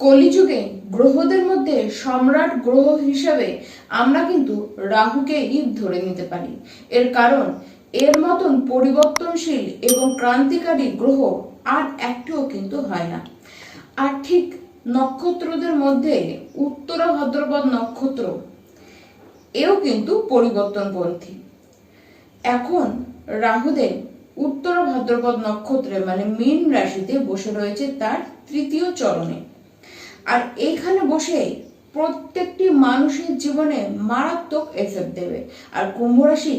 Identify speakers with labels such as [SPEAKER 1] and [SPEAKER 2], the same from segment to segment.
[SPEAKER 1] কলিযুগে গ্রহদের মধ্যে সম্রাট গ্রহ হিসেবে আমরা কিন্তু রাহুকে ঈদ ধরে নিতে পারি। এর কারণ, এর মতন পরিবর্তনশীল এবং ক্রান্তিকারী গ্রহ আর একটিও কিন্তু হয় না। আর ঠিক নক্ষত্রদের মধ্যে উত্তর ভাদ্রপদ নক্ষত্র, এও কিন্তু পরিবর্তনপন্থী। এখন রাহুদেব উত্তর ভাদ্রপদ নক্ষত্রে মানে মীন রাশিতে বসে রয়েছে তার তৃতীয় চরণে। আর এইখানে বসে প্রত্যেকটি মানুষের জীবনে মারাত্মক এফেক্ট দেবে। আর কুম্ভ রাশি,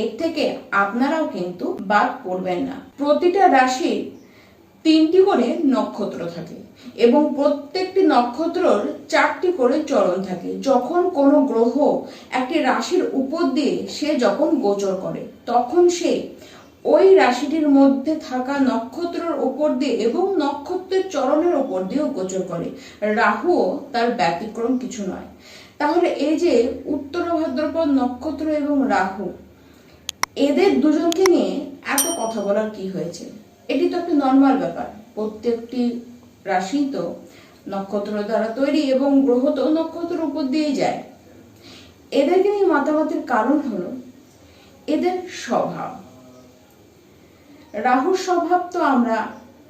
[SPEAKER 1] এর থেকে আপনারাও কিন্তু বাদ পড়বেন না। প্রতিটা রাশির তিনটি করে নক্ষত্র থাকে এবং প্রত্যেকটি নক্ষত্রর চারটি করে চরণ থাকে। যখন কোনো গ্রহ একটি রাশির উপর দিয়ে সে যখন গোচর করে, তখন সে ওই রাশিটির মধ্যে থাকা নক্ষত্রের ওপর দিয়ে এবং নক্ষত্রের চরণের ওপর দিয়েও গোচর করে। রাহুও তার ব্যতিক্রম কিছু নয়। তাহলে এই যে উত্তর ভাদ্রপদ নক্ষত্র এবং রাহু, এদের দুজনকে নিয়ে এত কথা বলার কি হয়েছে? এটি তো একটা নর্মাল ব্যাপার। প্রত্যেকটি রাশি তো নক্ষত্র দ্বারা তৈরি এবং গ্রহ তো নক্ষত্রের উপর দিয়ে যায়। এদেরকে নিয়ে মাতামাতির কারণ হলো এদের স্বভাব। রাহুর স্বভাব তো আমরা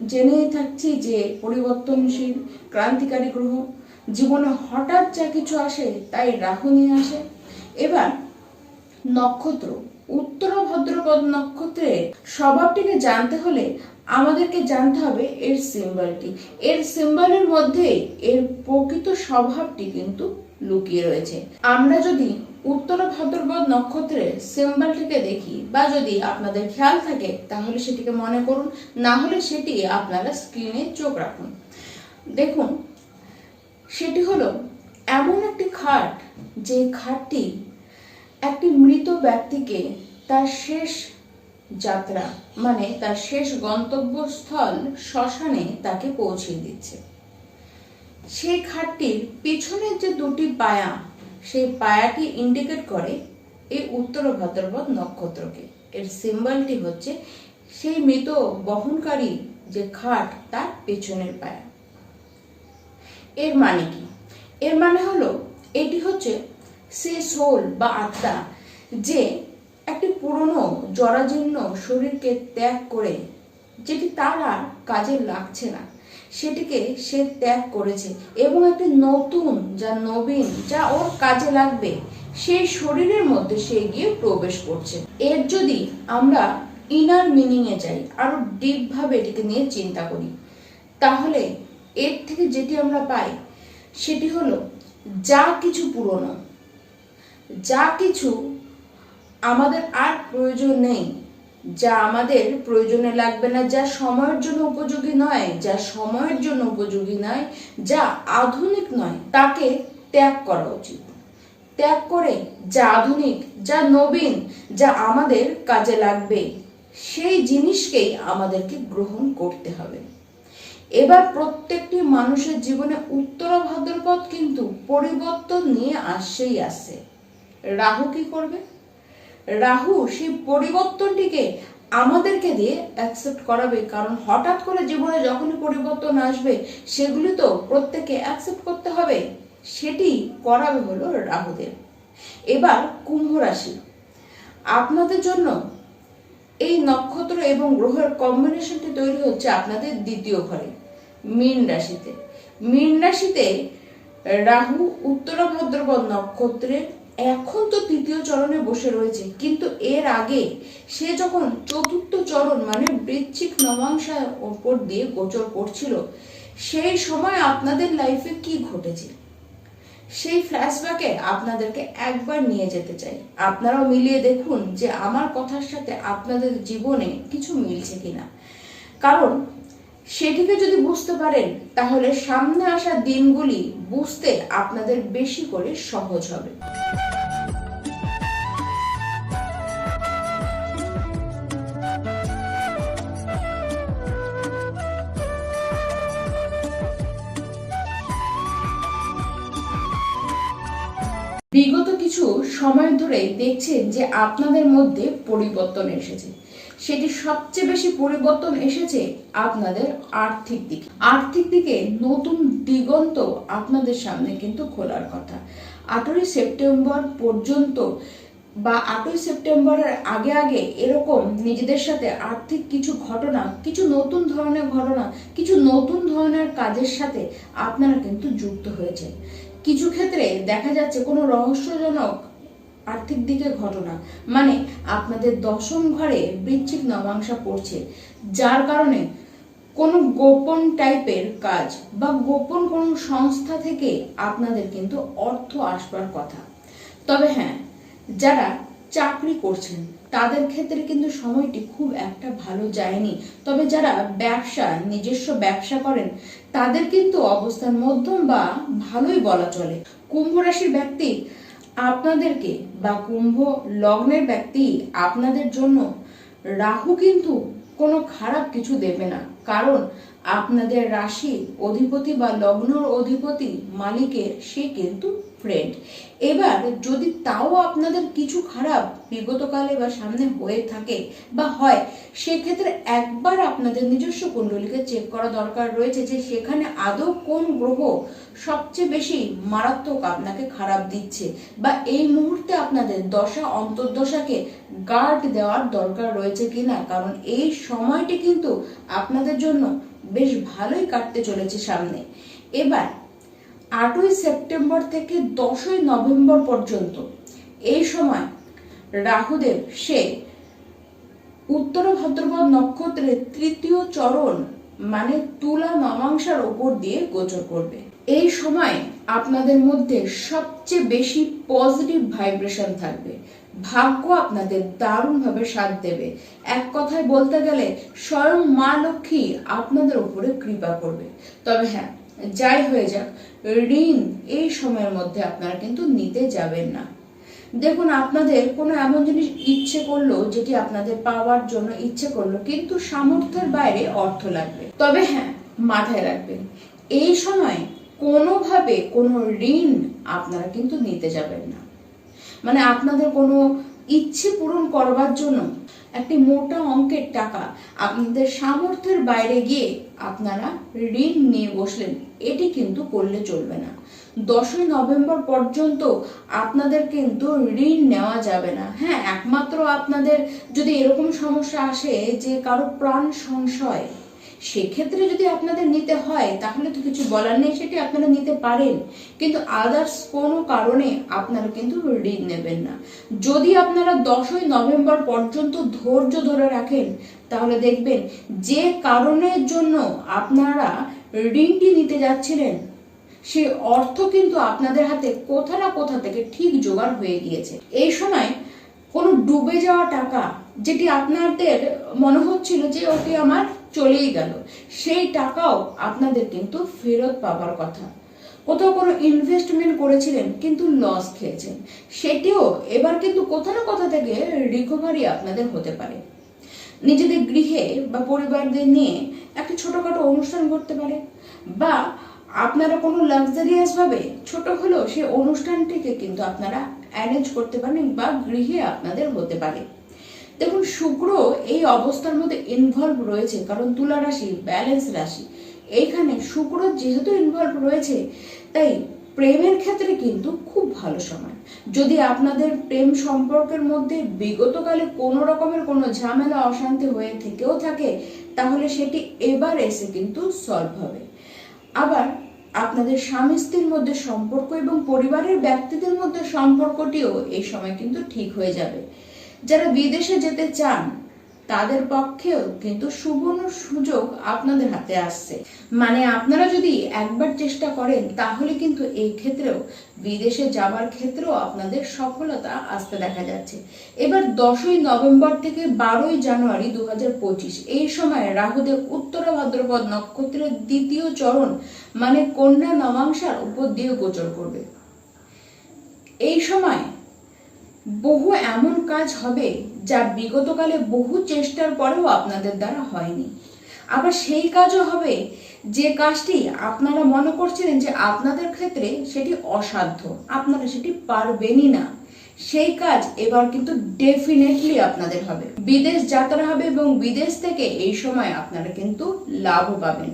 [SPEAKER 1] জেনেই থাকছি যে পরিবর্তনশীল, ক্রান্তিকারী গ্রহ। জীবনে হঠাৎ যা কিছু আসে, তাই রাহু নিয়ে আসে। এবার নক্ষত্র, উত্তর ভদ্রপদ নক্ষত্রের স্বভাবটিকে জানতে হলে আমাদেরকে জানতে হবে এর সিম্বলটি। এর সিম্বলের মধ্যে এর প্রকৃত স্বভাবটি কিন্তু লুকিয়ে রয়েছে। আমরা যদি উত্তর ভাদ্রপদ নক্ষত্রের সিম্বলটিকে দেখি। বা যদি আপনাদের খেয়াল থাকে, তাহলে সেটিকে মনে করুন, না হলে সেটি আপনারা স্ক্রিনে চোখ রাখুন। দেখুন, সেটি হলো এমন একটি খাট, যে খাটটি একটি মৃত ব্যক্তিকে তার শেষ যাত্রা মানে তার শেষ গন্তব্যস্থল শ্মশানে তাকে পৌঁছে দিচ্ছে। সেই খাটটির পিছনের যে দুটি পায়া সেই পায়াটি ইন্ডিকেট করে এই উত্তর ভাদ্রপদ নক্ষত্রকে। এর সিম্বলটি হচ্ছে সেই মৃত বহনকারী যে খাট তার পেছনের পায়া। এর মানে কি? এর মানে হলো এটি হচ্ছে সে সোল বা আত্মা যে একটি পুরনো, জরাজীর্ণ শরীরকে ত্যাগ করে, যেটি তার আর কাজে লাগছে না। সেটিকে সে ত্যাগ করেছে এবং একটি নতুন, যা নবীন, যা ওর কাজে লাগবে, সেই শরীরের মধ্যে সে গিয়ে প্রবেশ করছে। এর যদি আমরা ইনার মিনিং এ যাই, আরও ডিপ ভাবে এটিকে নিয়ে চিন্তা করি, তাহলে এর থেকে যেটি আমরা পাই, সেটি হলো যা কিছু পুরনো, যা কিছু আমাদের আর প্রয়োজন নেই যা আমাদের প্রয়োজনে লাগবে না, যা সময়ের জন্য উপযোগী নয়, যা সময়ের জন্য উপযোগী নয়, যা আধুনিক নয়, তাকে ত্যাগ করা উচিত। ত্যাগ করে যা আধুনিক, যা নবীন, যা আমাদের কাজে লাগবে, সেই জিনিসকেই আমাদেরকে গ্রহণ করতে হবে। এবার প্রত্যেকটি মানুষের জীবনে উত্তর ভাদ্রপদ কিন্তু পরিবর্তন নিয়ে আসছেই আসছে রাহু কি করবে? রাহু সেই পরিবর্তনটিকে আমাদেরকে দিয়ে অ্যাকসেপ্ট করাবে। কারণ হঠাৎ করে জীবনে যখনই পরিবর্তন আসবে, সেগুলি তো প্রত্যেকে অ্যাকসেপ্ট করতে হবে। সেটি করাবে হলো রাহুদের এবার কুম্ভ রাশি। আপনাদের জন্য এই নক্ষত্র এবং গ্রহের কম্বিনেশনটি তৈরি হচ্ছে আপনাদের দ্বিতীয় ঘরে, মীন রাশিতে। মীন রাশিতে রাহু, উত্তর নক্ষত্রের এখন তো তৃতীয় চরণে বসে রয়েছে, কিন্তু এর আগে সে যখন চতুর্থ চরণ মানে বৃশ্চিক নবাংশার ওপর দিয়ে গোচর করছিল, সেই সময় আপনাদের লাইফে কি ঘটেছে? সেই ফ্ল্যাশব্যাকে আপনাদেরকে একবার নিয়ে যেতে চাই। আপনারাও মিলিয়ে দেখুন যে আমার কথার সাথে আপনাদের জীবনে কিছু মিলছে কিনা। কারণ সেটিকে যদি বুঝতে পারেন, তাহলে সামনে আসা দিনগুলি বুঝতে আপনাদের বেশি করে সহজ হবে। বিগত কিছু সময় ধরে দেখছেন যে আপনাদের মধ্যে পরিবর্তন এসেছে। সেটি সবচেয়ে বেশি পরিবর্তন এসেছে আপনাদের আর্থিক দিক। আর্থিক দিকে নতুন দিগন্ত আপনাদের সামনে কিন্তু খোলার কথা। আঠেরোই সেপ্টেম্বর পর্যন্ত বা আটই সেপ্টেম্বরের আগে আগে এরকম নিজেদের সাথে আর্থিক কিছু ঘটনা, কিছু নতুন ধরনের ঘটনা, কিছু নতুন ধরনের কাজের সাথে আপনারা কিন্তু যুক্ত হয়েছে কিছু ক্ষেত্রে দেখা যাচ্ছে কোনো রহস্যজনক আর্থিক দিকের ঘটনা। মানে আপনাদের দশম ঘরে বৃশ্চিক নবাংশা পড়ছে, যার কারণে কোনো গোপন টাইপের কাজ বা গোপন কোনো সংস্থা থেকে আপনাদের কিন্তু অর্থ আসবার কথা। তবে হ্যাঁ যারা চাকরি করছেন, তাদের ক্ষেত্রে কিন্তু সময়টি খুব একটা ভালো যায়নি। তবে যারা ব্যবসা, নিজস্ব ব্যবসা করেন, তাদের কিন্তু অবস্থান মধ্যম বা ভালোই বলা চলে। কুম্ভ রাশির ব্যক্তি আপনাদেরকে বা কুম্ভ লগ্নের ব্যক্তি আপনাদের জন্য রাহু কিন্তু কোনো খারাপ কিছু দেবে না। কারণ আপনাদের রাশি অধিপতি বা লগ্ন অধিপতি মালিকের সে কিন্তু ফ্রেন্ড এবার যদি তাও আপনাদের কিছু খারাপ বিগতকালে বা সামনে হয়ে থাকে বা হয়, সেক্ষেত্রে একবার আপনাদের নিজস্ব কুণ্ডলীকে চেক করা দরকার রয়েছে যে সেখানে আদৌ কোন গ্রহ সবচেয়ে বেশি মারাত্মক আপনাকে খারাপ দিচ্ছে বা এই মুহূর্তে আপনাদের দশা, অন্তর্দশাকে গার্ড দেওয়ার দরকার রয়েছে কিনা? কারণ এই সময়টি কিন্তু আপনাদের জন্য বেশ ভালোই কাটতে চলেছে সামনে। এবার আটই সেপ্টেম্বর থেকে দশই নভেম্বর পর্যন্ত এই সময় রাহুদেব, সে উত্তর ভাদ্রপদ নক্ষত্রের তৃতীয় চরণ মানে তুলা নমাংসার ওপর দিয়ে গোচর করবে। এই সময় আপনাদের মধ্যে সবচেয়ে বেশি পজিটিভ ভাইব্রেশন থাকবে। ভাগ্য আপনাদের দারুণভাবে সাথ দেবে। এক কথায় বলতে গেলে, স্বয়ং মা লক্ষ্মী আপনাদের উপরে কৃপা করবে। তবে হ্যাঁ যাই হয়ে যাক, ঋণ এই সময়ের মধ্যে আপনারা কিন্তু নিতে যাবেন না। দেখুন, আপনাদের কোনো এমন জিনিস ইচ্ছে করল যেটি আপনাদের পাওয়ার জন্য ইচ্ছে করল কিন্তু সামর্থ্যের বাইরে অর্থ লাগবে। তবে হ্যাঁ মাথায় রাখবেন, এই সময় কোনোভাবে কোনো ঋণ আপনারা কিন্তু নিতে যাবেন না। মানে আপনাদের কোনো ইচ্ছে পূরণ করবার জন্য একটি মোটা অঙ্কের টাকা আপনাদের সামর্থ্যের বাইরে গিয়ে আপনারা ঋণ নিয়ে বসলেন। এটি কিন্তু করলে চলবে না। দশই নভেম্বর পর্যন্ত আপনাদের কিন্তু ঋণ নেওয়া যাবে না। হ্যাঁ একমাত্র আপনাদের যদি এরকম সমস্যা আসে যে কারও প্রাণ সংশয় সেক্ষেত্রে যদি আপনাদের নিতে হয়, তাহলে তো কিছু বলার নেই, সেটি আপনারা নিতে পারেন। কিন্তু আদার্স কোনো কারণে আপনারা কিন্তু ঋণ নেবেন না। যদি আপনারা দশই নভেম্বর পর্যন্ত ধৈর্য ধরে রাখেন, তাহলে দেখবেন যে কারণের জন্য আপনারা ঋণটি নিতে যাচ্ছিলেন, সে অর্থ কিন্তু আপনাদের হাতে কোথা না কোথা থেকে ঠিক জোগাড় হয়ে গিয়েছে। এই সময় কোনো ডুবে যাওয়া টাকা, যেটি আপনাদের মনে হচ্ছিল যে ওটি আমার চলেই গেল। সেই টাকাও আপনাদের কিন্তু ফেরত পাবার কথা। কোথাও কোনো ইনভেস্টমেন্ট করেছিলেন, কিন্তু লস খেয়েছেন। সেটিও এবার কিন্তু কোথাও না কোথা থেকে রিকভারি আপনাদের হতে পারে। নিজেদের গৃহে বা পরিবারদের নিয়ে একটা ছোটোখাটো অনুষ্ঠান করতে পারে, বা আপনারা কোনো লাক্সারিয়াস ভাবে ছোট হলেও সেই অনুষ্ঠানটিকে কিন্তু আপনারা অ্যারেঞ্জ করতে পারেন বা গৃহে আপনাদের হতে পারে। দেখুন, শুক্র এই অবস্থার মধ্যে ইনভলভ রয়েছে, কারণ তুলা রাশি ব্যালেন্স রাশি। এইখানে শুক্র যেহেতু ইনভলভ রয়েছে, তাই প্রেমের ক্ষেত্রে কিন্তু খুব ভালো সময়। যদি আপনাদের প্রেম সম্পর্কের মধ্যে বিগতকালে কোনো রকমের কোনো ঝামেলা, অশান্তি হয়ে থেকেও থাকে, তাহলে সেটি এবার এসে কিন্তু সলভ হবে। আবার আপনাদের স্বামী স্ত্রীর মধ্যে সম্পর্ক এবং পরিবারের ব্যক্তিদের মধ্যে সম্পর্কটিও এই সময় কিন্তু ঠিক হয়ে যাবে। যারা বিদেশে যেতে চান, তাদের পক্ষেও কিন্তু সুবর্ণ সুযোগ আপনাদের হাতে আসছে। মানে আপনারা যদি একবার চেষ্টা করেন, তাহলে কিন্তু এই ক্ষেত্রেও, বিদেশে যাবার ক্ষেত্রেও আপনাদের সফলতা আসতে দেখা যাচ্ছে। এবার দশই নভেম্বর থেকে বারোই জানুয়ারি দু হাজার পঁচিশ, এই সময় রাহুদেব উত্তরা ভাদ্রপদ নক্ষত্রের দ্বিতীয় চরণ মানে কন্যা নমাংসার উপর দিয়ে গোচর করবে। এই সময় বহু এমন কাজ হবে যা বিগতকালে বহু চেষ্টার পরেও আপনাদের দ্বারা হয়নি। আবার সেই কাজও হবে যে কাজটি আপনারা মনে করছিলেন যে আপনাদের ক্ষেত্রে সেটি অসাধ্য, আপনারা সেটি পারবেনই না। সেই কাজ এবার কিন্তু ডেফিনেটলি আপনাদের হবে। বিদেশ যাত্রা হবে এবং বিদেশ থেকে এই সময় আপনারা কিন্তু লাভ পাবেন।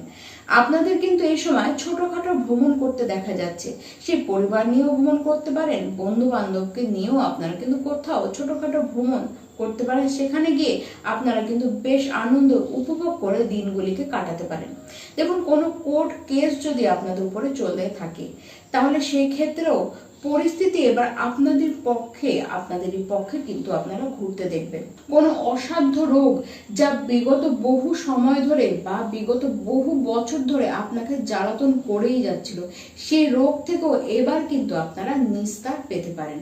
[SPEAKER 1] আপনাদের কিন্তু এই সময় ছোটখাটো ভ্রমণ করতে দেখা যাচ্ছে। সে পরিবার নিয়েও ভ্রমণ করতে পারেন বন্ধু বান্ধবকে নিয়েও আপনারা কিন্তু কোথাও ছোটখাটো ভ্রমণ করতে পারেন। সেখানে গিয়ে আপনারা কিন্তু বেশ আনন্দ উপভোগ করে দিনগুলিকে কাটাতে পারেন। দেখুন, কোনো কোর্ট কেস যদি আপনাদের উপরে চলে থাকে, তাহলে সেই ক্ষেত্রেও পরিস্থিতি এবার আপনাদের পক্ষে আপনাদেরই পক্ষে কিন্তু আপনারা ঘুরতে দেখবেন। কোনো অসাধ্য রোগ যা বিগত বহু সময় ধরে বা বিগত বহু বছর ধরে আপনাকে জ্বালাতন করেই যাচ্ছিল, সেই রোগ থেকেও এবার কিন্তু আপনারা নিস্তার পেতে পারেন।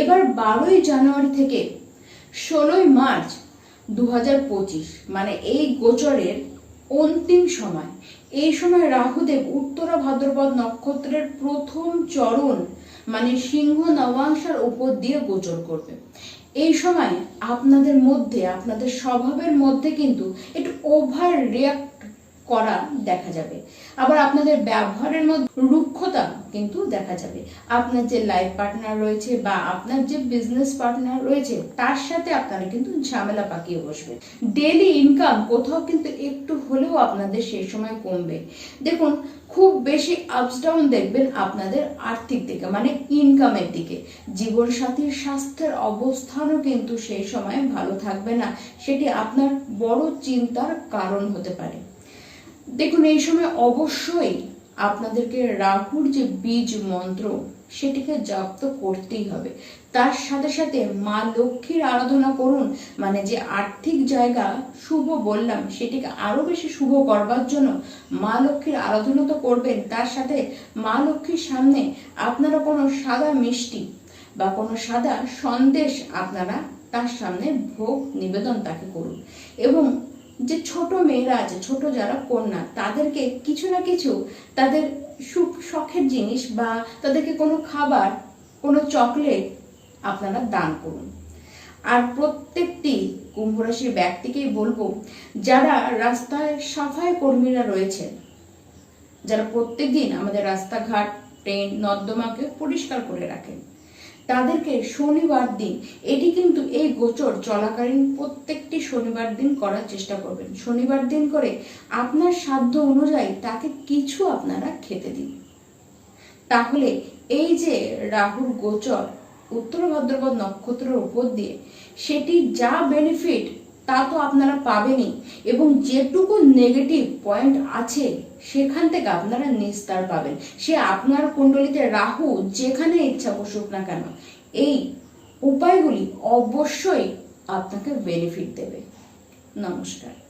[SPEAKER 1] এবার বারোই জানুয়ারি থেকে ষোলোই মার্চ দু হাজার পঁচিশ মানে এই গোচরের অন্তিম সময়। এই সময় রাহুদেব উত্তরা ভাদ্রপদ নক্ষত্রের প্রথম চরণ মানে সিংহ নবাংশার উপর দিয়ে গোচর করবে। এই সময় আপনাদের মধ্যে, আপনাদের স্বভাবের মধ্যে কিন্তু একটু ওভার রিয়াক্ট করা দেখা যাবে। আবার আপনাদের ব্যবহারের মধ্যে রুক্ষতা কিন্তু দেখা যাবে। আপনার যে লাইফ পার্টনার রয়েছে বা আপনার যে বিজনেস পার্টনার রয়েছে, তার সাথে আপনারা কিন্তু ঝামেলা পাকিয়ে বসবে ডেলি ইনকাম কোথাও কিন্তু একটু হলেও আপনাদের সেই সময় কমবে। দেখুন, খুব বেশি আপস ডাউন দেখবেন আপনাদের আর্থিক দিকে মানে ইনকামের দিকে। জীবনসাথীর স্বাস্থ্যের অবস্থানও কিন্তু সেই সময় ভালো থাকবে না। সেটি আপনার বড় চিন্তার কারণ হতে পারে। দেখুন, এই সময় অবশ্যই আপনাদেরকে রাহুর যে বীজ মন্ত্র, সেটিকে জপ্ত করতেই হবে। তার সাথে সাথে মা লক্ষ্মীর আরাধনা করুন। মানে যে আর্থিক জায়গা শুভ বললাম, সেটিকে আরও বেশি শুভ করবার জন্য মা লক্ষ্মীর আরাধনা তো করবেন। তার সাথে মা লক্ষ্মীর সামনে আপনারা কোনো সাদা মিষ্টি বা কোনো সাদা সন্দেশ আপনারা তার সামনে ভোগ নিবেদন তাকে করুন। এবং যে ছোট মেয়েরা আছে, ছোট যারা কন্যা, তাদেরকে কিছু না কিছু তাদের সুখ শখের জিনিস বা তাদেরকে কোনো খাবার, কোনো চকলেট আপনারা দান করুন। আর প্রত্যেকটি কুম্ভ রাশির ব্যক্তিকেই বলব, যারা রাস্তায় সাফাই কর্মীরা রয়েছেন, যারা প্রত্যেকদিন আমাদের রাস্তাঘাট, ট্রেন, নর্দমাকে পরিষ্কার করে রাখেন তাদেরকে শনিবার দিন, এটি কিন্তু এই গোচর চলাকালীন প্রত্যেকটি শনিবার দিন করার চেষ্টা করবেন। শনিবার দিন করে আপনার সাধ্য অনুযায়ী তাকে কিছু আপনারা খেতে দিন। তাহলে এই যে রাহুর গোচর, উত্তর ভাদ্রপদ নক্ষত্রের উপর দিয়ে, সেটি যা বেনিফিট তা তো আপনারা পাবেনই। এবং যেটুকু নেগেটিভ পয়েন্ট আছে, সেখান থেকে আপনারা নিস্তার পাবেন। সে আপনার কুণ্ডলিতে রাহু যেখানে ইচ্ছা বসুক না কেন, এই উপায়গুলি অবশ্যই আপনাকে বেনিফিট দেবে। নমস্কার।